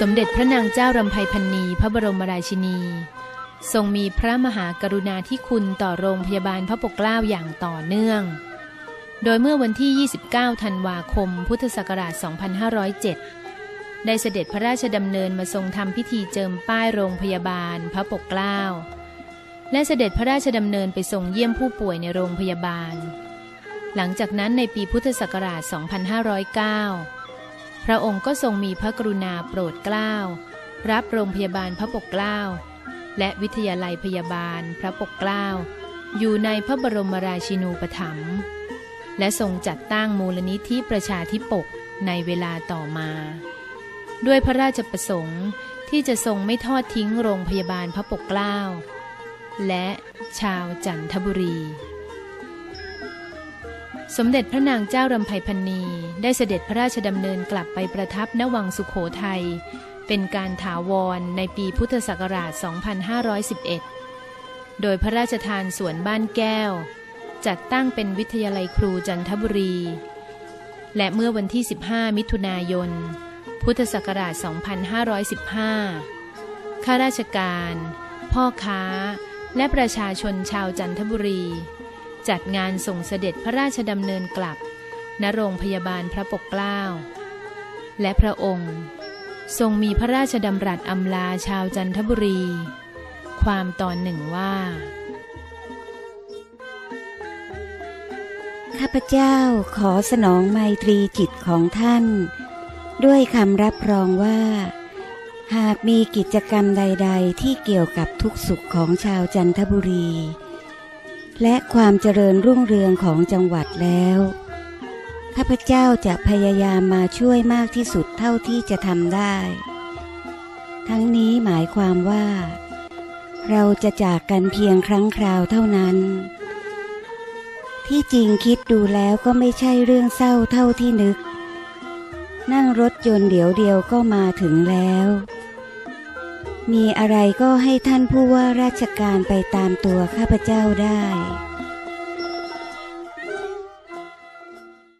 สมเด็จพระนางเจ้ารำไพพันนีพระบรมราชินี ทรงมีพระมหากรุณาธิคุณต่อโรงพยาบาลพระปกเกล้าอย่างต่อเนื่อง โดยเมื่อวันที่ 29 ธันวาคม พุทธศักราช 2507 ได้เสด็จพระราชดำเนินมาทรงทำพิธีเจิมป้ายโรงพยาบาลพระปกเกล้า และเสด็จพระราชดำเนินไปทรงเยี่ยมผู้ป่วยในโรงพยาบาล หลังจากนั้นในปีพุทธศักราช 2509 ระองค์ก็ทรงมีพระกรุณาโปรดเกล้า รับโรงพยาบาลพระปกเกล้า และวิทยาลัยพยาบาลพระปกเกล้า อยู่ในพระบรมราชินูปถัมภ์และทรงจัดตั้งมูลนิธิประชาธิปกในเวลาต่อมา ด้วยพระราชประสงค์ที่จะทรงไม่ทอดทิ้งโรงพยาบาลพระปกเกล้า และชาวจันทบุรี สมเด็จพระนางเจ้ารำไพพันนีได้เสด็จพระราชดำเนินกลับไปประทับณวังสุขโขทัยเป็นการถาวรในปีพุทธศักราช 2511 โดยพระราชทานสวนบ้านแก้ว จัดตั้งเป็นวิทยาลัยครูจันทบุรี และเมื่อวันที่ 15 มิถุนายน พุทธศักราช 2515 ข้าราชการ พ่อค้า และประชาชนชาวจันทบุรี จัดงานส่งเสด็จพระราชดำเนินกลับ ณ โรงพยาบาลพระปกเกล้า และพระองค์ ทรงมีพระราชดำรัสอำลาชาวจันทบุรี ความตอนหนึ่งว่า ข้าพเจ้าขอสนองไมตรีจิตของท่าน ด้วยคำรับรองว่า หากมีกิจกรรมใด ๆ ที่เกี่ยวกับทุกสุขของชาวจันทบุรี และความเจริญรุ่งเรืองของจังหวัดแล้ว ข้าพเจ้าจะพยายามมาช่วยมากที่สุดเท่าที่จะทำได้ ทั้งนี้หมายความว่า เราจะจากกันเพียงครั้งคราวเท่านั้น ที่จริงคิดดูแล้วก็ไม่ใช่เรื่องเศร้าเท่าที่นึก นั่งรถยนต์เดี๋ยวเดียวก็มาถึงแล้ว มีอะไรก็ให้ท่านผู้ว่าราชการไปตามตัวข้าพเจ้าได้